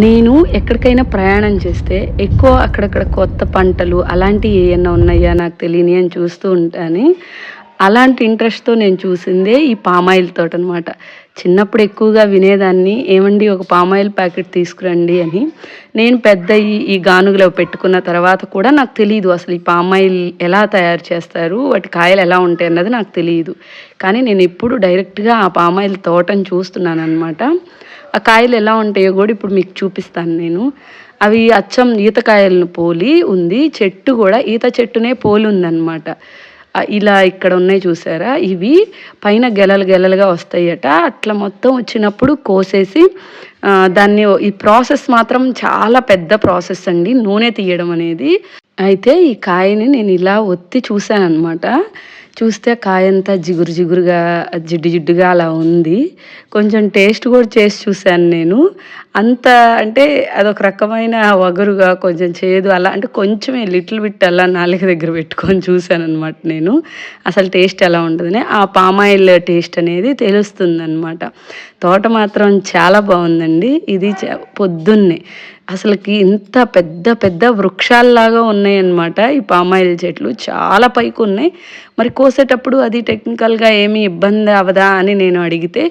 నేను ఎక్కడికైనా ప్రయాణం చేస్తే ఎక్కువ అక్కడక్కడ కొత్త పంటలు అలాంటివి ఏమన్నా ఉన్నాయా నాకు తెలియని అని చూస్తూ ఉంటాను. అలాంటి ఇంట్రెస్ట్తో నేను చూసిందే ఈ పామాయిల్ తోట అనమాట చిన్నప్పుడు ఎక్కువగా వినేదాన్ని ఏమండి ఒక పామాయిల్ ప్యాకెట్ తీసుకురండి అని. నేను పెద్ద ఈ ఈ గానుగలో పెట్టుకున్న తర్వాత కూడా నాకు తెలియదు అసలు ఈ పామాయిల్ ఎలా తయారు చేస్తారు వాటి కాయలు ఎలా ఉంటాయి అన్నది నాకు తెలియదు కానీ నేను ఎప్పుడు డైరెక్ట్గా ఆ పామాయిల్ తోటను చూస్తున్నాను అనమాట ఆ కాయలు ఎలా ఉంటాయో కూడా ఇప్పుడు మీకు చూపిస్తాను నేను. అవి అచ్చం ఈతకాయలను పోలి ఉంది. చెట్టు కూడా ఈత చెట్టునే పోలి ఉందన్నమాట. ఇలా ఇక్కడ ఉన్నాయి చూసారా? ఇవి పైన గెలలు గెలలుగా వస్తాయట. అట్లా మొత్తం వచ్చినప్పుడు కోసేసి దాన్ని ఈ ప్రాసెస్ మాత్రం చాలా పెద్ద ప్రాసెస్ అండి. నూనె తీయడం అనేది. అయితే ఈ కాయని నేను ఇలా ఒత్తి చూశాను అనమాట చూస్తే కాయంతా జిగురు జిగురుగా జిడ్డు జిడ్డుగా అలా ఉంది. కొంచెం టేస్ట్ కూడా చేసి చూశాను నేను. అంత అంటే అదొక రకమైన వగరుగా కొంచెం చేదు అలా అంటే కొంచెమే లిటిల్ బిట్ అలా నాలుగు దగ్గర పెట్టుకొని చూశాను అనమాట నేను. అసలు టేస్ట్ ఎలా ఉంటుందని. ఆ పామాయిల్ టేస్ట్ అనేది తెలుస్తుంది అనమాట తోట మాత్రం చాలా బాగుందండి. ఇది చ- పొద్దున్నే అసలుకి ఇంత పెద్ద పెద్ద వృక్షాల్లాగా ఉన్నాయన్నమాట ఈ పామాయిల్ చెట్లు. చాలా పైకి ఉన్నాయి మరి కోసేటప్పుడు అది టెక్నికల్గా ఏమి ఇబ్బంది అవదా అని నేను అడిగితే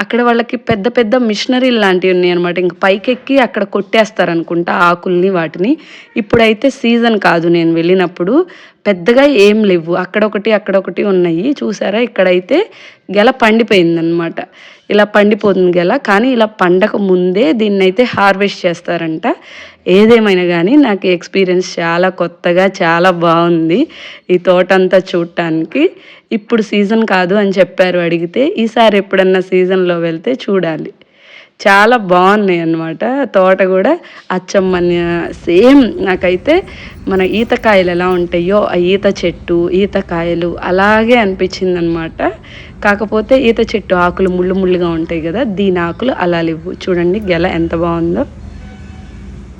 అక్కడ వాళ్ళకి పెద్ద పెద్ద మిషనరీ లాంటివి ఉన్నాయి అనమాట ఇంక పైకెక్కి అక్కడ కొట్టేస్తారు అనుకుంటా ఆకుల్ని వాటిని. ఇప్పుడైతే సీజన్ కాదు. నేను వెళ్ళినప్పుడు పెద్దగా ఏం లేవు. అక్కడొకటి అక్కడొకటి ఉన్నాయి. చూసారా? ఇక్కడైతే గెల పండిపోయిందనమాట ఇలా పండిపోతుంది గెల కానీ ఇలా పండక ముందే దీన్ని అయితే హార్వెస్ట్ చేస్తారంట. ఏదేమైనా కానీ నాకు ఎక్స్పీరియన్స్ చాలా కొత్తగా చాలా బాగుంది ఈ తోట అంతా చూడటానికి ఇప్పుడు సీజన్ కాదు అని చెప్పారు అడిగితే ఈసారి ఎప్పుడన్నా సీజన్లో వెళ్తే చూడాలి. చాలా బాగున్నాయి అన్నమాట. తోట కూడా అచ్చమ్మన్య సేమ్ నాకైతే మన ఈతకాయలు ఎలా ఉంటాయో ఆ ఈత చెట్టు ఈతకాయలు అలాగే అనిపించింది అనమాట కాకపోతే ఈత చెట్టు ఆకులు ముళ్ళు ముళ్ళుగా ఉంటాయి కదా దీని ఆకులు అలా లేవు. చూడండి గెల ఎంత బాగుందో.